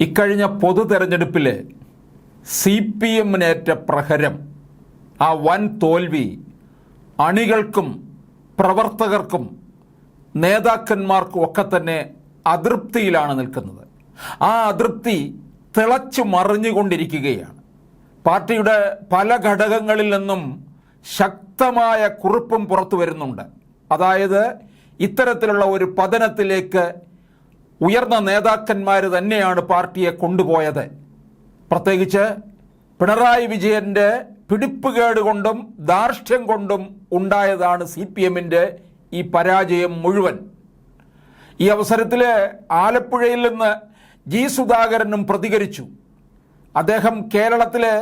ഇക്കഴിഞ്ഞ പൊതു തെരഞ്ഞെടുപ്പിൽ സി പി എമ്മിനേറ്റ പ്രഹരം ആ വൻ തോൽവി അണികൾക്കും പ്രവർത്തകർക്കും നേതാക്കന്മാർക്കും ഒക്കെ തന്നെ അതൃപ്തിയിലാണ് നിൽക്കുന്നത്. ആ അതൃപ്തി തിളച്ചു മറിഞ്ഞുകൊണ്ടിരിക്കുകയാണ്. പാർട്ടിയുടെ പല ഘടകങ്ങളിൽ നിന്നും ശക്തമായ കുറിപ്പും പുറത്തു വരുന്നുണ്ട്. അതായത് ഇത്തരത്തിലുള്ള ഒരു പതനത്തിലേക്ക് ഉയർന്ന നേതാക്കന്മാർ തന്നെയാണ് പാർട്ടിയെ കൊണ്ടുപോയത്. പ്രത്യേകിച്ച് പിണറായി വിജയന്റെ പിടിപ്പുകേട് കൊണ്ടും ധാർഷ്ട്യം കൊണ്ടും ഉണ്ടായതാണ് സി പി എമ്മിന്റെ ഈ പരാജയം മുഴുവൻ. ഈ അവസരത്തിൽ ആലപ്പുഴയിൽ നിന്ന് ജി സുധാകരനും പ്രതികരിച്ചു. അദ്ദേഹം കേരളത്തിലെ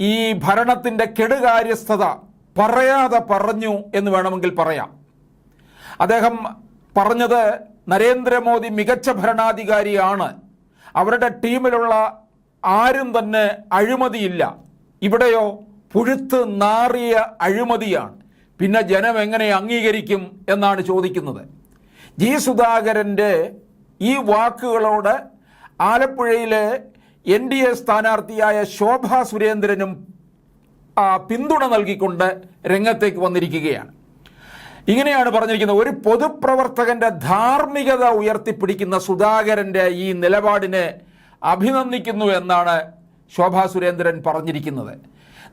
ഈ ഭരണത്തിന്റെ കെടുകാര്യസ്ഥത പറയാതെ പറഞ്ഞു എന്ന് വേണമെങ്കിൽ പറയാം. അദ്ദേഹം പറഞ്ഞത് നരേന്ദ്രമോദി മികച്ച ഭരണാധികാരിയാണ്. അവരുടെ ടീമിലുള്ള ആരും തന്നെ അഴിമതിയില്ല. ഇവിടെയോ പുഴുത്ത് നാറിയ അഴിമതിയാണ്. പിന്നെ ജനം എങ്ങനെ അംഗീകരിക്കും എന്നാണ് ചോദിക്കുന്നത്. ജി സുധാകരന്റെ ഈ വാക്കുകളോട് ആലപ്പുഴയിലെ എൻ ഡി എ സ്ഥാനാർത്ഥിയായ ശോഭ സുരേന്ദ്രനും പിന്തുണ നൽകിക്കൊണ്ട് രംഗത്തേക്ക് വന്നിരിക്കുകയാണ്. ഇങ്ങനെയാണ് പറഞ്ഞിരിക്കുന്നത്. ഒരു പൊതുപ്രവർത്തകന്റെ ധാർമ്മികത ഉയർത്തിപ്പിടിക്കുന്ന സുധാകരന്റെ ഈ നിലപാടിനെ അഭിനന്ദിക്കുന്നു എന്നാണ് ശോഭാ സുരേന്ദ്രൻ പറഞ്ഞിരിക്കുന്നത്.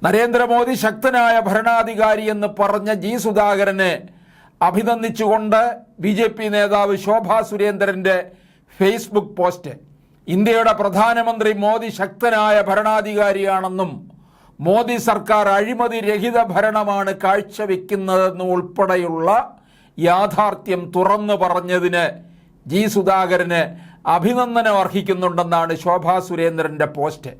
നരേന്ദ്രമോദി ശക്തനായ ഭരണാധികാരി എന്ന് പറഞ്ഞ ജി സുധാകരനെ അഭിനന്ദിച്ചുകൊണ്ട് ബി ജെ പി നേതാവ് ശോഭാ സുരേന്ദ്രന്റെ ഫേസ്ബുക്ക് പോസ്റ്റ് ഇന്ത്യയുടെ പ്രധാനമന്ത്രി മോദി ശക്തനായ ഭരണാധികാരിയാണെന്നും മോദി സർക്കാർ അഴിമതി രഹിത ഭരണമാണ് കാഴ്ചവെക്കുന്നതെന്ന് ഉൾപ്പെടെയുള്ള യാഥാർത്ഥ്യം തുറന്നു പറഞ്ഞതിന് ജി സുധാകരന് അഭിനന്ദനം അർഹിക്കുന്നുണ്ടെന്നാണ് ശോഭാ സുരേന്ദ്രന്റെ പോസ്റ്റ്.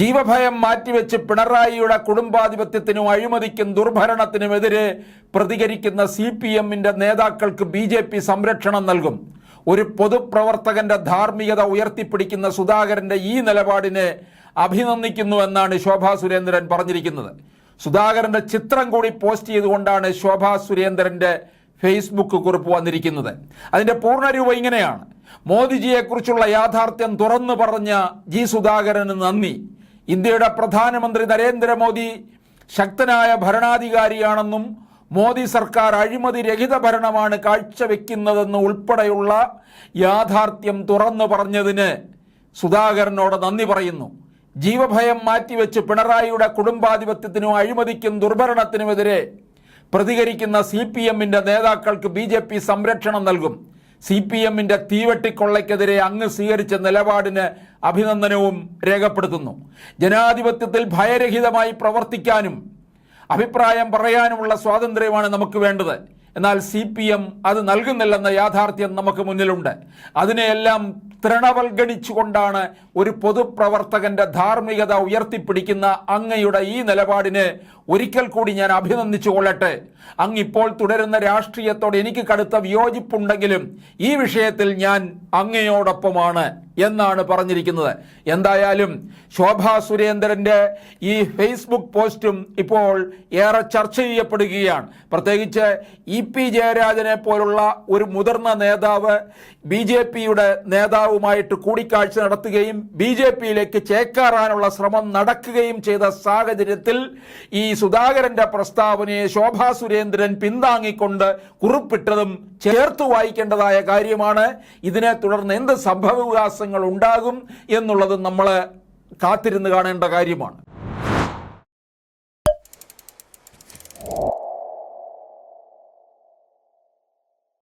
ജീവഭയം മാറ്റിവെച്ച് പിണറായിയുടെ കുടുംബാധിപത്യത്തിനും അഴിമതിക്കും ദുർഭരണത്തിനുമെതിരെ പ്രതികരിക്കുന്ന സി പി എമ്മിന്റെ നേതാക്കൾക്ക് ബി ജെ പി സംരക്ഷണം നൽകും. ഒരു പൊതുപ്രവർത്തകന്റെ ധാർമ്മികത ഉയർത്തിപ്പിടിക്കുന്ന സുധാകരന്റെ ഈ നിലപാടിനെ അഭിനന്ദിക്കുന്നു എന്നാണ് ശോഭാ സുരേന്ദ്രൻ പറഞ്ഞിരിക്കുന്നത്. സുധാകരന്റെ ചിത്രം കൂടി പോസ്റ്റ് ചെയ്തുകൊണ്ടാണ് ശോഭാ സുരേന്ദ്രന്റെ ഫേസ്ബുക്ക് കുറിപ്പ് വന്നിരിക്കുന്നത്. അതിന്റെ പൂർണരൂപം ഇങ്ങനെയാണ്. മോദിജിയെക്കുറിച്ചുള്ള യാഥാർത്ഥ്യം തുറന്നു പറഞ്ഞ ജി സുധാകരന് നന്ദി. ഇന്ത്യയുടെ പ്രധാനമന്ത്രി നരേന്ദ്രമോദി ശക്തനായ ഭരണാധികാരിയാണെന്നും മോദി സർക്കാർ അഴിമതി രഹിത ഭരണമാണ് കാഴ്ചവെക്കുന്നതെന്ന് ഉൾപ്പെടെയുള്ള യാഥാർത്ഥ്യം തുറന്നു പറഞ്ഞതിന് സുധാകരനോട് നന്ദി പറയുന്നു. ജീവഭയം മാറ്റിവെച്ച് പിണറായിയുടെ കുടുംബാധിപത്യത്തിനും അഴിമതിക്കും ദുർഭരണത്തിനുമെതിരെ പ്രതികരിക്കുന്ന സി പി എമ്മിന്റെ നേതാക്കൾക്ക് ബി ജെ പി സംരക്ഷണം നൽകും. സി പി എമ്മിന്റെ തീവെട്ടിക്കൊള്ളയ്ക്കെതിരെ അങ്ങ് സ്വീകരിച്ച നിലപാടിന് അഭിനന്ദനവും രേഖപ്പെടുത്തുന്നു. ജനാധിപത്യത്തിൽ ഭയരഹിതമായി പ്രവർത്തിക്കാനും അഭിപ്രായം പറയാനുമുള്ള സ്വാതന്ത്ര്യമാണ് നമുക്ക് വേണ്ടത്. എന്നാൽ സി പി എം അത് നൽകുന്നില്ലെന്ന യാഥാർത്ഥ്യം നമുക്ക് മുന്നിലുണ്ട്. അതിനെയെല്ലാം തൃണവൽഗണിച്ചുകൊണ്ടാണ് ഒരു പൊതുപ്രവർത്തകന്റെ ധാർമ്മികത ഉയർത്തിപ്പിടിക്കുന്ന അങ്ങയുടെ ഈ നിലപാടിനെ ഒരിക്കൽ കൂടി ഞാൻ അഭിനന്ദിച്ചു കൊള്ളട്ടെ. അങ്ങ് ഇപ്പോൾ തുടരുന്ന രാഷ്ട്രീയത്തോട് എനിക്ക് കടുത്ത വിയോജിപ്പുണ്ടെങ്കിലും ഈ വിഷയത്തിൽ ഞാൻ അങ്ങയോടൊപ്പമാണ് എന്നാണ് പറഞ്ഞിരിക്കുന്നത്. എന്തായാലും ശോഭാ സുരേന്ദ്രന്റെ ഈ ഫേസ്ബുക്ക് പോസ്റ്റും ഇപ്പോൾ ഏറെ ചർച്ച ചെയ്യപ്പെടുകയാണ്. പ്രത്യേകിച്ച് ഇ പി ജയരാജനെ പോലുള്ള ഒരു മുതിർന്ന നേതാവ് ബി ജെ പിയുടെ നേതാവുമായിട്ട് കൂടിക്കാഴ്ച നടത്തുകയും ബി ജെ പിയിലേക്ക് ചേക്കാറാനുള്ള ശ്രമം നടക്കുകയും ചെയ്ത സാഹചര്യത്തിൽ ഈ സുധാകരന്റെ പ്രസ്താവനയെ ശോഭാ സുരേന്ദ്രൻ പിന്താങ്ങിക്കൊണ്ട് കുറിപ്പിട്ടതും ചേർത്ത് വായിക്കേണ്ടതായ കാര്യമാണ്. ഇതിനെ തുടർന്ന് എന്ത് സംഭവവികാസങ്ങൾ ഉണ്ടാകും എന്നുള്ളത് നമ്മൾ കാത്തിരുന്ന് കാണേണ്ട കാര്യമാണ്.